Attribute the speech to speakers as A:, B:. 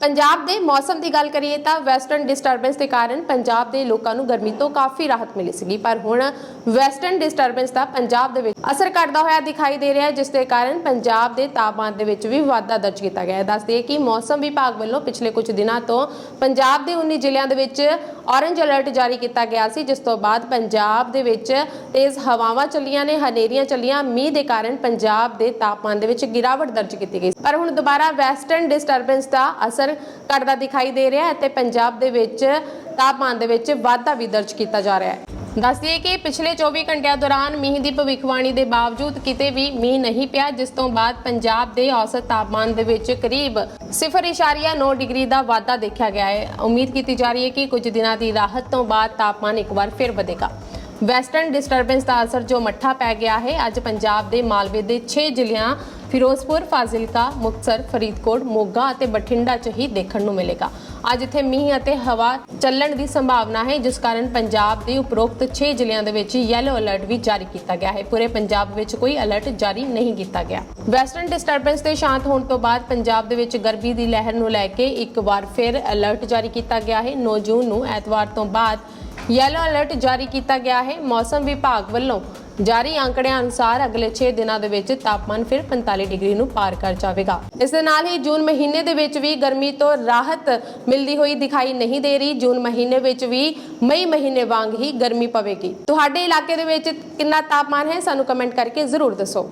A: ਪੰਜਾਬ ਦੇ ਮੌਸਮ ਦੀ ਗੱਲ ਕਰੀਏ ਤਾਂ ਵੈਸਟਰਨ ਡਿਸਟਰਬੈਂਸ ਦੇ ਕਾਰਨ ਪੰਜਾਬ ਦੇ ਲੋਕਾਂ ਨੂੰ ਗਰਮੀ ਤੋਂ ਕਾਫੀ ਰਾਹਤ ਮਿਲੀ ਸੀਗੀ, ਪਰ ਹੁਣ ਵੈਸਟਰਨ ਡਿਸਟਰਬੈਂਸ ਦਾ ਪੰਜਾਬ ਦੇ ਵਿੱਚ ਅਸਰ ਕਰਦਾ ਹੋਇਆ ਦਿਖਾਈ ਦੇ ਰਿਹਾ ਹੈ, ਜਿਸ ਦੇ ਕਾਰਨ ਪੰਜਾਬ ਦੇ ਤਾਪਮਾਨ ਦੇ ਵਿੱਚ ਵੀ ਵਾਧਾ ਦਰਜ ਕੀਤਾ ਗਿਆ ਹੈ। ਦੱਸ ਦਈਏ ਕਿ ਮੌਸਮ ਵਿਭਾਗ ਵੱਲੋਂ ਪਿਛਲੇ ਕੁਝ ਦਿਨਾਂ ਤੋਂ ਪੰਜਾਬ ਦੇ 19 ਜ਼ਿਲ੍ਹਿਆਂ ਦੇ ਵਿੱਚ ਔਰੰਜ ਅਲਰਟ ਜਾਰੀ ਕੀਤਾ ਗਿਆ ਸੀ, ਜਿਸ ਤੋਂ ਬਾਅਦ ਪੰਜਾਬ ਦੇ ਵਿੱਚ ਤੇਜ਼ ਹਵਾਵਾਂ ਚੱਲੀਆਂ ਨੇ, ਹਨੇਰੀਆਂ ਚੱਲੀਆਂ, ਮੀਂਹ ਦੇ ਕਾਰਨ ਪੰਜਾਬ ਦੇ ਤਾਪਮਾਨ ਦੇ ਵਿੱਚ ਗਿਰਾਵਟ ਦਰਜ ਕੀਤੀ ਗਈ ਪਰ ਹੁਣ ਦੁਬਾਰਾ ਵੈਸਟਰਨ ਡਿਸਟਰਬੈਂਸ ਦਾ ਅਸਰ ਅਸਰ ਘਟਦਾ ਦਿਖਾਈ ਦੇ ਰਿਹਾ ਹੈ ਤੇ ਪੰਜਾਬ ਦੇ ਵਿੱਚ ਤਾਪਮਾਨ ਦੇ ਵਿੱਚ ਵਾਧਾ ਵੀ ਦਰਜ ਕੀਤਾ ਜਾ ਰਿਹਾ ਹੈ। ਦੱਸ ਦਈਏ ਕਿ ਪਿਛਲੇ 24 ਘੰਟਿਆਂ ਦੌਰਾਨ ਮੀਂਹ ਦੀ ਭਵਿੱਖਬਾਣੀ ਦੇ ਬਾਵਜੂਦ ਕਿਤੇ ਵੀ ਮੀਂਹ ਨਹੀਂ ਪਿਆ, ਜਿਸ ਤੋਂ ਬਾਅਦ ਪੰਜਾਬ ਦੇ ਔਸਤ ਤਾਪਮਾਨ ਦੇ ਵਿੱਚ ਕਰੀਬ 0.9 ਡਿਗਰੀ ਦਾ ਵਾਧਾ ਦੇਖਿਆ ਗਿਆ ਹੈ। ਉਮੀਦ ਕੀਤੀ ਜਾ ਰਹੀ ਹੈ ਕਿ ਕੁਝ ਦਿਨਾਂ ਦੀ ਰਾਹਤ ਤੋਂ ਬਾਅਦ ਤਾਪਮਾਨ ਇੱਕ ਵਾਰ ਫਿਰ ਵਧੇਗਾ। ਵੈਸਟਰਨ ਡਿਸਟਰਬੈਂਸ ਦਾ ਅਸਰ ਜੋ ਮੱਠਾ ਪੈ ਗਿਆ ਹੈ, ਅੱਜ ਪੰਜਾਬ ਦੇ ਮਾਲਵੇ ਦੇ 6 ਜ਼ਿਲ੍ਹਿਆਂ, ਫਿਰੋਜ਼ਪੁਰ, ਫਾਜ਼ਿਲਕਾ, ਮੁਕਤਸਰ, ਫਰੀਦਕੋਟ, ਮੋਗਾ ਅਤੇ ਬਠਿੰਡਾ 'ਚ ਹੀ ਦੇਖਣ ਨੂੰ ਮਿਲੇਗਾ। ਅੱਜ ਇੱਥੇ ਮੀਂਹ ਅਤੇ ਹਵਾ ਚੱਲਣ ਦੀ ਸੰਭਾਵਨਾ ਹੈ, ਜਿਸ ਕਾਰਨ ਪੰਜਾਬ ਦੇ ਉਪਰੋਕਤ 6 ਜ਼ਿਲ੍ਹਿਆਂ ਦੇ ਵਿੱਚ ਯੈਲੋ ਅਲਰਟ ਵੀ ਜਾਰੀ ਕੀਤਾ ਗਿਆ ਹੈ। ਪੂਰੇ ਪੰਜਾਬ ਵਿੱਚ ਕੋਈ ਅਲਰਟ ਜਾਰੀ ਨਹੀਂ ਕੀਤਾ ਗਿਆ। ਵੈਸਟਰਨ ਡਿਸਟਰਬੈਂਸ ਦੇ ਸ਼ਾਂਤ ਹੋਣ ਤੋਂ ਬਾਅਦ ਪੰਜਾਬ ਦੇ ਵਿੱਚ ਗਰਮੀ ਦੀ ਲਹਿਰ ਨੂੰ ਲੈ ਕੇ ਇੱਕ ਵਾਰ ਫਿਰ ਅਲਰਟ ਜਾਰੀ ਕੀਤਾ ਗਿਆ ਹੈ। 9 ਜੂਨ ਨੂੰ ਐਤਵਾਰ ਤੋਂ ਬਾਅਦ ਯੈਲੋ ਅਲਰਟ ਜਾਰੀ ਕੀਤਾ ਗਿਆ ਹੈ। ਮੌਸਮ ਵਿਭਾਗ ਵੱਲੋਂ ਜਾਰੀ ਅੰਕੜਿਆਂ ਅਨੁਸਾਰ ਅਗਲੇ 6 ਦਿਨਾਂ ਦੇ ਵਿੱਚ ਤਾਪਮਾਨ ਫਿਰ 45 ਡਿਗਰੀ ਨੂੰ ਪਾਰ ਕਰ ਜਾਵੇਗਾ। ਇਸ ਦੇ ਨਾਲ ਹੀ ਜੂਨ ਮਹੀਨੇ ਦੇ ਵਿੱਚ ਵੀ ਗਰਮੀ ਤੋਂ ਰਾਹਤ ਮਿਲਦੀ ਹੋਈ ਦਿਖਾਈ ਨਹੀਂ ਦੇ ਰਹੀ। ਜੂਨ ਮਹੀਨੇ ਵਿੱਚ ਵੀ ਮਈ ਮਹੀਨੇ ਵਾਂਗ ਹੀ ਗਰਮੀ ਪਵੇਗੀ। ਤੁਹਾਡੇ ਇਲਾਕੇ ਦੇ ਵਿੱਚ ਕਿੰਨਾ ਤਾਪਮਾਨ ਹੈ? ਸਾਨੂੰ ਕਮੈਂਟ ਕਰਕੇ ਜ਼ਰੂਰ ਦੱਸੋ।